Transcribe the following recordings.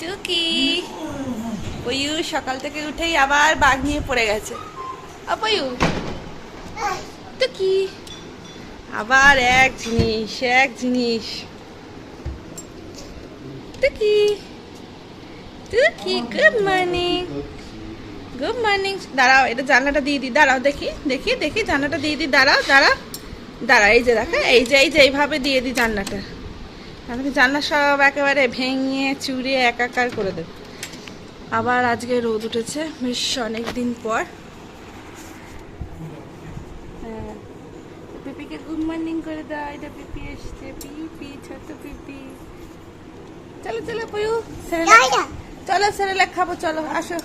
টুকি। পয়ু সকাল থেকে উঠেই আবার বাঘ নিয়ে পড়ে গেছে। আপয়ু টুকি। আবার এক জিনিস এক জিনিস। টুকি টুকি, গুড মর্নিং। Good morning. দাঁড়াও, এটা জানলাটা দিয়ে দিই, দাঁড়াও দেখি দেখি দেখি, জানলাটা দিয়ে দিই, দাঁড়াও দাঁড়াও দাঁড়া এই যে দেখো, এই যে এই যে, এইভাবে দিয়ে দিই জানলাটা। জানলা সব একেবারে ভেঙে চুড়ে একাকার করে দেবে। আবার আজকে রোদ উঠেছে বেশ অনেক দিন পর। হ্যাঁ পিপিকে গুড মর্নিং করে দাও এটা পিপি এসছে। পিপি ছোট পিপি। চলো চলো পয়ু চলো সেরেলাক খাব চলো আসো।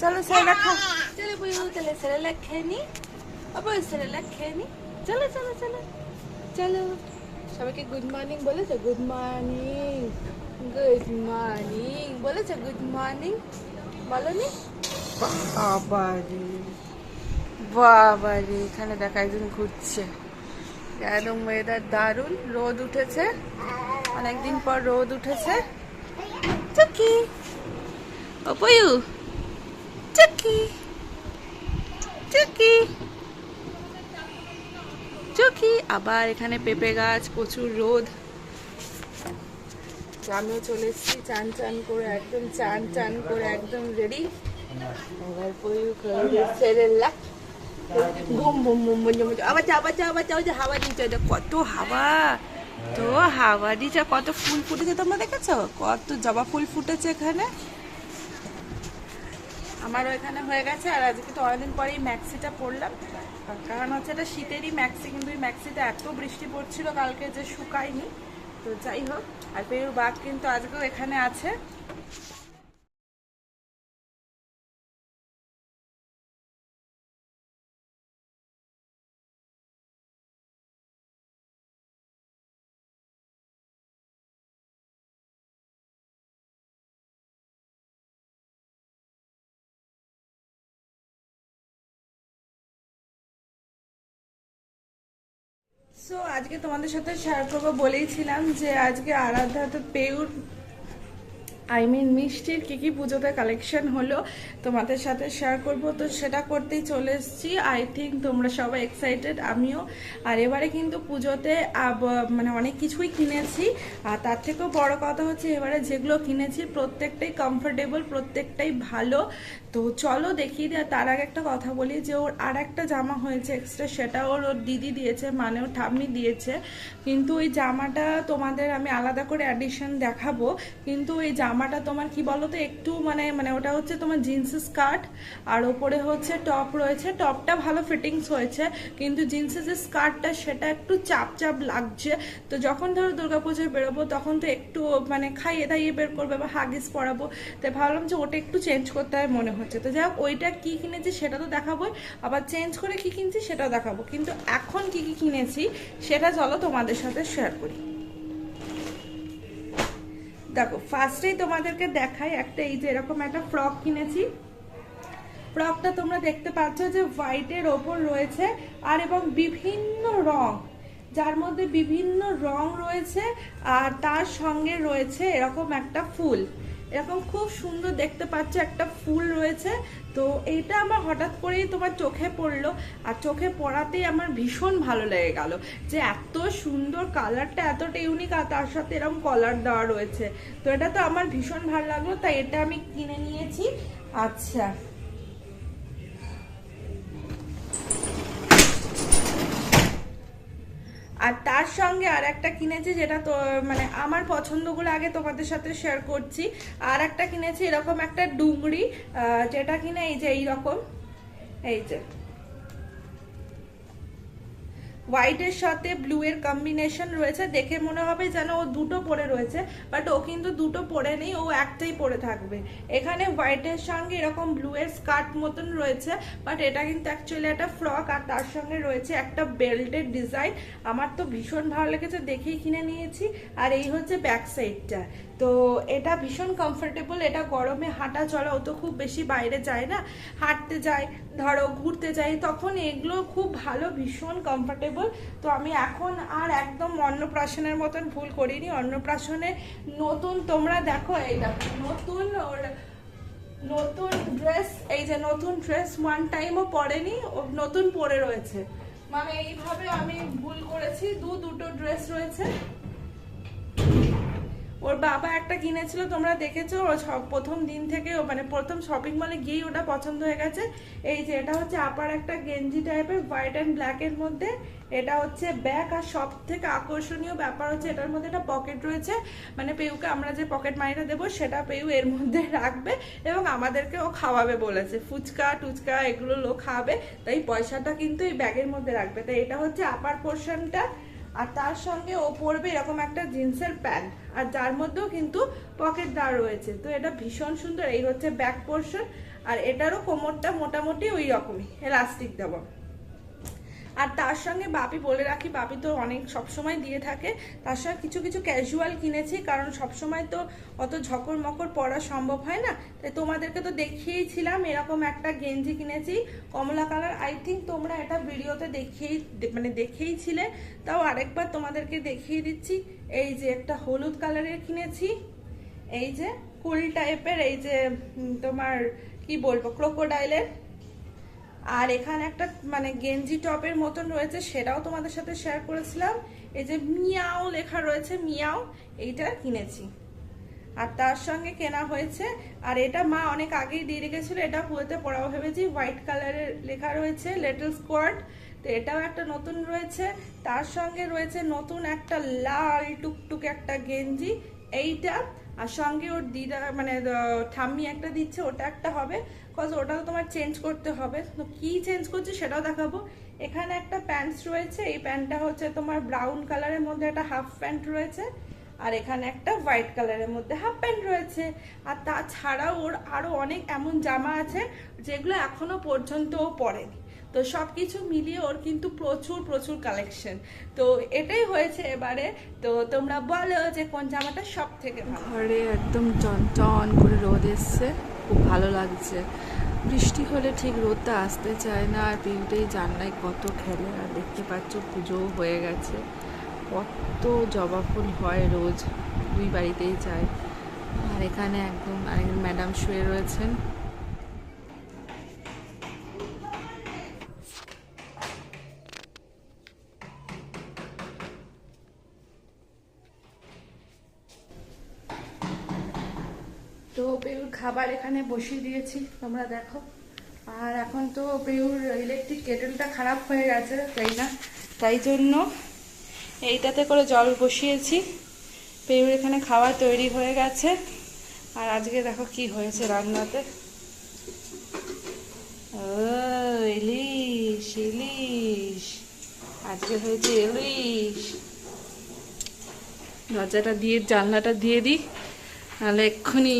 চলো সেরেলাক খাও চলো পয়ু তাহলে সেরেলাক খেয়ে নি। আবার সেরেলাক খেয়ে নি। চলো চলো চলো। চলো। সবাইকে গুড মর্নিং বলেছে? গুড মর্নিং গুড মর্নিং বলেছে? গুড মর্নিং বলনি? বাবারে বাবারে এখানে দেখা একজন ঘুরছে। একদম ওয়েদার দারুণ রোদ উঠেছে। অনেকদিন পর রোদ উঠেছে। চুকি। অপয়ু চুকি চুকি। চুকি আবার এখানে পেঁপে গাছ, প্রচুর রোদ। আমিও চলে এসেছি, চান চান করে একদম, চান চান করে একদম রেডি আবার আবার যে হাওয়া কত হাওয়া তো হাওয়া কত ফুল ফুটেছে, তোমরা দেখেছ? কত জবা ফুল ফুটেছে এখানে। আমারও এখানে হয়ে গেছে, আর আজকে তো অনেকদিন পরে এই ম্যাক্সিটা পরলাম। কারণ হচ্ছে এটা শীতেরই ম্যাক্সি, কিন্তু এই ম্যাক্সিটা এত বৃষ্টি পড়ছিল, কালকে যে শুকায়নি। তো যাই হোক, আর পেরুর বাঘ কিন্তু আজকেও এখানে আছে। সো আজকে তোমাদের সাথে শেয়ার করব বলেইছিলাম যে আজকে আরাধ্যা তো পেউর আই মিন মিষ্টির কী কী পুজোতে কালেকশন হলো তোমাদের সাথে শেয়ার করব। তো সেটা করতেই চলে এসেছি। আই থিঙ্ক তোমরা সবাই এক্সাইটেড আমিও। আর এবারে কিন্তু পুজোতে মানে অনেক কিছুই কিনেছি। আর তার থেকেও বড় কথা হচ্ছে, এবারে যেগুলো কিনেছি প্রত্যেকটাই কমফোর্টেবল প্রত্যেকটাই ভালো। তো চলো দেখিয়ে আর তার আগে একটা কথা বলি যে ওর আর একটা জামা হয়েছে এক্সট্রা সেটা ওর ওর দিদি দিয়েছে মানে ওর ঠাম্মি দিয়েছে। কিন্তু ওই জামাটা তোমাদের আমি আলাদা করে অ্যাডিশন দেখাবো। কিন্তু ওই জামাটা তোমার কি বলো তো একটু মানে মানে ওটা হচ্ছে তোমার জিন্স স্কার্ট আর ওপরে হচ্ছে টপ রয়েছে। টপটা ভালো ফিটিংস হয়েছে, কিন্তু জিন্সের যে স্কার্টটা সেটা একটু চাপ চাপ লাগছে। তো যখন ধরো দুর্গাপুজোয় বেরোবো, তখন তো একটু মানে খাইয়ে দাইয়ে বের করবে বা হাগিস পরাবো। তাই ভাবলাম যে ওটা একটু চেঞ্জ করতে হয় মনে হচ্ছে। তো যাই ওইটা কি কিনেছি সেটা তো দেখাবোই। আবার চেঞ্জ করে কি কিনছি সেটাও দেখাবো। কিন্তু এখন কি কি কিনেছি সেটা চলো তোমাদের সাথে শেয়ার করি। দেখো ফার্স্টেই তোমাদেরকে দেখাই একটা, এই যে এরকম একটা ফ্রক কিনেছি। ফ্রকটা তোমরা দেখতে পাচ্ছ যে হোয়াইটের ওপর রয়েছে আর এবং বিভিন্ন রং। যার মধ্যে বিভিন্ন রং রয়েছে আর তার সঙ্গে রয়েছে এরকম একটা ফুল। এরকম খুব সুন্দর দেখতে পাচ্ছ, একটা ফুল রয়েছে। তো এইটা আমার হঠাৎ করেই তোমার চোখে পড়ল, আর চোখে পড়াতেই আমার ভীষণ ভালো লেগে গেল যে এত সুন্দর কালারটা, এতটা ইউনিক আর তার সাথে এরকম কলার দেওয়া রয়েছে। তো এটা তো আমার ভীষণ ভালো লাগল, তাই এটা আমি কিনে নিয়েছি। আচ্ছা। আর তার সঙ্গে আর একটা কিনেছি যেটা তো মানে আমার পছন্দগুলো আগে তোমাদের সাথে শেয়ার করছি। আর একটা কিনেছি এরকম একটা ডুংরি যেটা কিনে এই যে এইরকম, এই যে। হোয়াইটের সাথে ব্লু এর কম্বিনেশন রয়েছে। দেখে মনে হবে যেন ও দুটো পরে রয়েছে, বাট ও কিন্তু দুটো পরে নেই, ও একটাই পরে থাকবে। এখানে হোয়াইটের সঙ্গে এরকম ব্লু এর স্কার্ট মতন রয়েছে, বাট এটা কিন্তু অ্যাকচুয়ালি একটা ফ্রক, আর তার সঙ্গে রয়েছে একটা বেল্টের ডিজাইন। আমার তো ভীষণ ভালো লেগেছে, দেখেই কিনে নিয়েছি। আর এই হচ্ছে ব্যাক সাইডটা তো এটা ভীষণ কমফোর্টেবল এটা গরমে হাঁটা চলা ও তো খুব বেশি বাইরে যায় না। হাঁটতে যায় ধরো ঘুরতে যাই, তখন এগুলো খুব ভালো, ভীষণ কমফোর্টেবল তো আমি এখন আর একদম অন্নপ্রাশনের মতন ভুল করিনি। অন্নপ্রাশনে নতুন তোমরা দেখো, এই নতুন ওর নতুন ড্রেস এই যে নতুন ড্রেস ওয়ান টাইমও পরেনি, ও নতুন পরে রয়েছে। মানে এইভাবে আমি ভুল করেছি দু দুটো ড্রেস রয়েছে। ওর বাবা একটা কিনেছিল, তোমরা দেখেছ? ও প্রথম দিন থেকে ও মানে প্রথম শপিং মলে গিয়েই ওটা পছন্দ হয়ে গেছে। এই যে, এটা হচ্ছে আপার একটা গেঞ্জি টাইপের হোয়াইট অ্যান্ড ব্ল্যাকের মধ্যে। এটা হচ্ছে ব্যাগ আর সব থেকে আকর্ষণীয় ব্যাপার হচ্ছে এটার মধ্যে একটা পকেট রয়েছে। মানে পেউকে আমরা যে পকেট মানিটা দেবো, সেটা পেউ এর মধ্যে রাখবে এবং আমাদেরকে ও খাওয়াবে বলেছে। ফুচকা, টুচকা এগুলো লোক খাওয়াবে তাই পয়সাটা কিন্তু এই ব্যাগের মধ্যে রাখবে। তাই এটা হচ্ছে আপার পোর্শনটা আর তার সঙ্গে ও পরবে এরকম একটা জিন্সের প্যান্ট। আর যার মধ্যেও কিন্তু পকেট দেওয়া রয়েছে। তো এটা ভীষণ সুন্দর। এই হচ্ছে ব্যাক পোর্শন। আর এটারও কোমরটা মোটামুটি ওই রকমই। এলাস্টিক দেওয়া। আর তার সঙ্গে বাপি, বলে রাখি, বাপি তো অনেক সবসময় দিয়ে থাকে। তার সঙ্গে কিছু কিছু ক্যাজুয়াল কিনেছি, কারণ সবসময় তো অত ঝকর মকর পরা সম্ভব হয় না। তাই তোমাদেরকে তো দেখিয়েছিলাম, এরকম একটা গেঞ্জি কিনেছি। কমলা কালার আই থিঙ্ক তোমরা এটা ভিডিওতে দেখিয়েই মানে দেখেইছিলে। তাও আরেকবার তোমাদেরকে দেখিয়ে দিচ্ছি। এই যে একটা হলুদ কালারের কিনেছি। এই যে কুল টাইপের এই যে তোমার, কি বলব ক্রোকোডাইলের আর এখানে একটা মানে গেঞ্জি টপের মতন রয়েছে, সেটাও তোমাদের সাথে শেয়ার করেছিলাম। এই যে মিয়াও লেখা রয়েছে, মিয়াও, এইটা কিনেছি। আর তার সঙ্গে কেনা হয়েছে, আর এটা মা অনেক আগেই দিয়ে রেখেছিল, এটা পুরোতে পড়াও ভেবেছি হোয়াইট কালারের লেখা রয়েছে লিটল স্কোয়ার্ট তো এটাও একটা নতুন রয়েছে। তার সঙ্গে রয়েছে নতুন একটা লাল টুকটুক একটা গেঞ্জি, এইটা। আর সঙ্গে ওর দিদা মানে ঠাম্মি একটা দিচ্ছে, ওটা একটা হবে। কজ ওটাও তোমার চেঞ্জ করতে হবে। তো কি চেঞ্জ করছে সেটাও দেখাবো। এখানে একটা প্যান্টস রয়েছে। এই প্যান্টটা হচ্ছে তোমার ব্রাউন কালারের মধ্যে একটা হাফ প্যান্ট রয়েছে। আর এখানে একটা হোয়াইট কালারের মধ্যে হাফ প্যান্ট রয়েছে। আর তাছাড়াও ওর আরও অনেক এমন জামা আছে, যেগুলো এখনও পর্যন্ত ও পরেনি। তো সব কিছু মিলিয়ে ওর কিন্তু প্রচুর প্রচুর কালেকশন তো এটাই হয়েছে এবারে। তো তোমরা বলো যে কোন জামাটা সব থেকে ভালো? ঘরে একদম টন করে রোদ এসছে। খুব ভালো লাগছে। বৃষ্টি হলে ঠিক রোদটা আসতে চায় না। আর পিউটেই জানলায় কত খেলে। আর দেখতে পাচ্ছ পুজোও হয়ে গেছে। কত জবা ফুল হয় রোজ। দুই বাড়িতেই যায় আর এখানে একদম ম্যাডাম শুয়ে রয়েছেন। পেউর খাবার এখানে বসিয়ে দিয়েছি, তোমরা দেখো। আর এখন তো পেউর ইলেকট্রিক কেটেলটা খারাপ হয়ে গেছে, তাই না? তাই জন্য এইটাতে করে জল বসিয়েছি। পেউর এখানে খাবার তৈরি হয়ে গেছে। আর আজকে দেখো কি হয়েছে রান্নাতে। ও, ইলিশ ইলিশ। আজকে হয়েছে ইলিশ। দরজাটা দিয়ে, জানলাটা দিয়ে দিই। নাহলে এক্ষুনি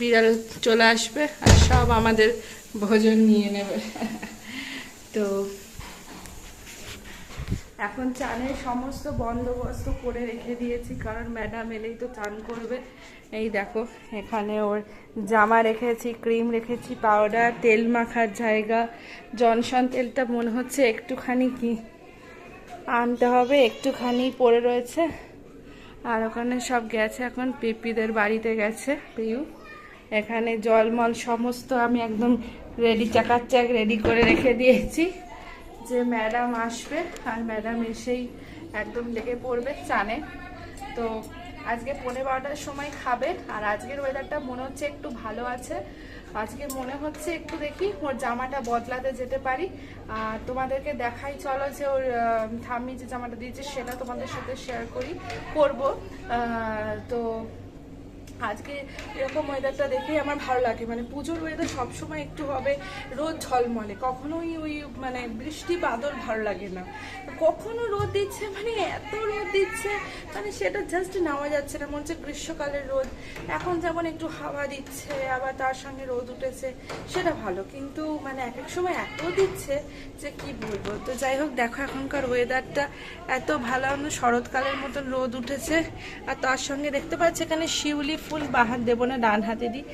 বিড়াল চলে আসবে আর সব আমাদের ভোজন নিয়ে নেবে। তো এখন চানের সমস্ত বন্দোবস্ত করে রেখে দিয়েছি, কারণ ম্যাডাম এলেই তো চান করবে। এই দেখো, এখানে ওর জামা রেখেছি, ক্রিম রেখেছি, পাউডার, তেল মাখার জায়গা। জনসন তেলটা মনে হচ্ছে একটুখানি কি আনতে হবে, একটুখানি পড়ে রয়েছে। আর ওখানে সব গেছে এখন, পিপিদের বাড়িতে গেছে, পিউ। এখানে জলমল সমস্ত আমি একদম রেডি চাকাচ্চাক রেডি করে রেখে দিয়েছি। যে ম্যাডাম আসবে, আর ম্যাডাম এসেই একদম লেগে পড়বে চানে। তো আজকে পনেরো বারোটার সময় খাবে, আর আজকের ওয়েদারটা মনে হচ্ছে একটু ভালো আছে। আজকে মনে হচ্ছে একটু দেখি ওর জামাটা বদলাতে যেতে পারি। আর তোমাদেরকে দেখাই, চলো যে ওর ঠাম্মি যে জামাটা দিয়েছে সেটা তোমাদের সাথে শেয়ার করি, করব। তো আজকে এরকম ওয়েদারটা দেখেই আমার ভালো লাগে। মানে পুজোর ওয়েদার সবসময় একটু হবে, রোদ ঝলমলে। কখনোই ওই মানে বৃষ্টি, বাদল ভালো লাগে না। কখনো রোদ দিচ্ছে মানে এত রোদ দিচ্ছে মানে সেটা জাস্ট নেওয়া যাচ্ছে না। মনে হচ্ছে গ্রীষ্মকালের রোদ। এখন যেমন একটু হাওয়া দিচ্ছে, আবার তার সঙ্গে রোদ উঠেছে, সেটা ভালো। কিন্তু মানে এক এক সময় এত দিচ্ছে যে কি বলব? তো যাই হোক, দেখো এখনকার ওয়েদারটা এত ভালো। শরৎকালের মতন রোদ উঠেছে। আর তার সঙ্গে দেখতে পাচ্ছি এখানে শিউলি ফুল বাহার দেবো না ডান হাতে দিই।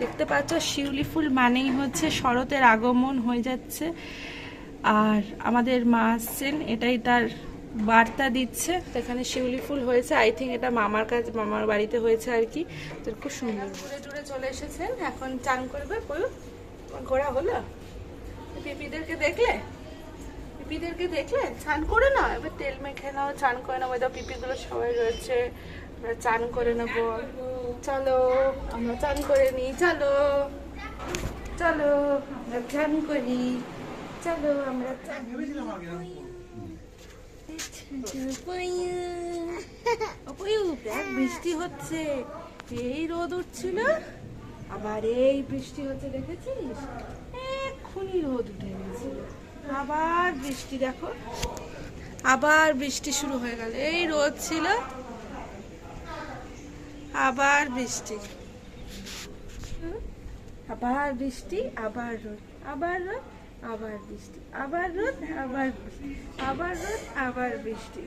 দেখতে পাচ্ছ শিউলি ফুল মানেই হচ্ছে শরতের আগমন হয়ে যাচ্ছে। আর আমাদের মা আসছেন এটাই তার বার্তা দিচ্ছে। তো এখানে শিউলি ফুল হয়েছে আই থিঙ্ক এটা মামার কাছে মামার বাড়িতে হয়েছে আর কি। তো খুব সুন্দর। ঘুরে টুরে চলে এসেছেন এখন চান করবে বলুন। ঘোরা হলো? পিপিদেরকে দেখলে? পিপিদেরকে দেখলে? চান করে না এবার তেল মেখে নাও চান করে নাও। ওই পিপিগুলো সবাই রয়েছে চান করে নেব। চলো, আমরা চান করে নিই, চলো। চলো, আমরা চান করি। চলো, আমরা চান বৃষ্টি হচ্ছে। এই রোদ উঠছিল, আবার এই বৃষ্টি হচ্ছে, দেখেছিস? এক্ষুনি রোদ উঠে গেছে। আবার বৃষ্টি, দেখো। আবার বৃষ্টি শুরু হয়ে গেল। এই রোদ ছিল আবার বৃষ্টি। আবার বৃষ্টি আবার রোদ আবার রোদ আবার বৃষ্টি আবার রোদ আবার বৃষ্টি আবার রোদ আবার বৃষ্টি।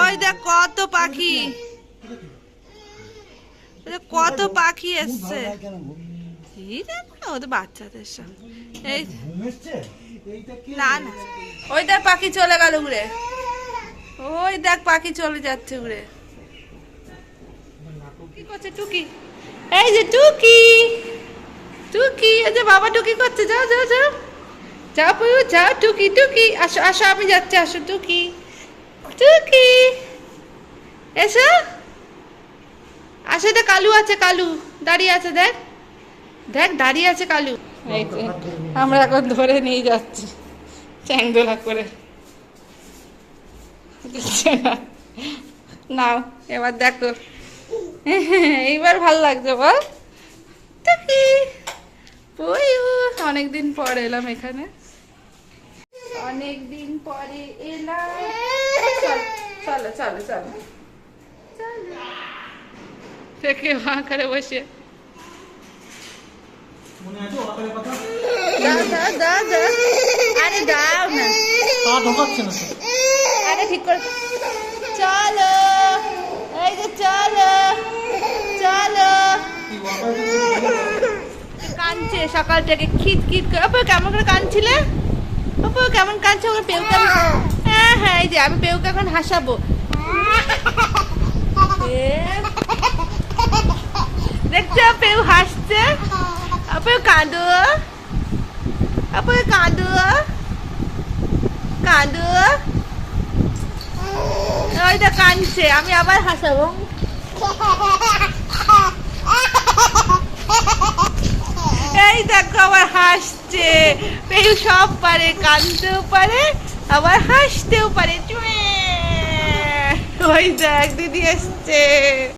ওই দেখ কত পাখি। ওই কত পাখি এসছে। ওদের বাচ্চাদের সঙ্গে এই না না। ওই দেখ পাখি চলে গেল উড়ে ওই দেখ পাখি চলে যাচ্ছে উড়ে কি করছে টুকি? এই যে টুকি টুকি এই যে বাবা টুকি করছে যাও যাও যাও। যাও পুয়ু যাও টুকি টুকি আসো আসো আমি যাচ্ছি আসো টুকি। টুকি এসো। আসো এটা কালু আছে কালু দাঁড়িয়ে আছে দেখ। দেখ দাঁড়িয়ে আছে কালু। এই যে আমরা এখন ধরে নিয়ে যাচ্ছি চ্যাংদোলা করে। দিচ্ছে না নাও এবার দেখো। এইবার ভালো লাগছে বল। অনেকদিন পর এলাম এখানে। অনেকদিন পরে এলাম। চলো চলো চলো থেকে মা করে বসে। আছে দাও দাও দাও দাও। আরে দাও না। পা ঢোকাচ্ছে না আরে ঠিক করে চলো এই যে চলো চলো। কাঁদছে সকাল থেকে খিট খিট করে। অপু কেমন করে কাঁদছিলে? অপু কেমন কাঁদছে? ওকে পেউকে হ্যাঁ হ্যাঁ এই যে আমি পেউকে এখন হাসাবো। দেখছ পেউ হাসছে? আপু কাঁদো আপু কাঁদো কাঁদো ওই কাঁদছে, আমি আবার হাসাবো। এই দেখো, আবার হাসছে। পেউ সব পারে, কাঁদতেও পারে, আবার হাসতেও পারে। ওই দেখ, দিদি এসছে।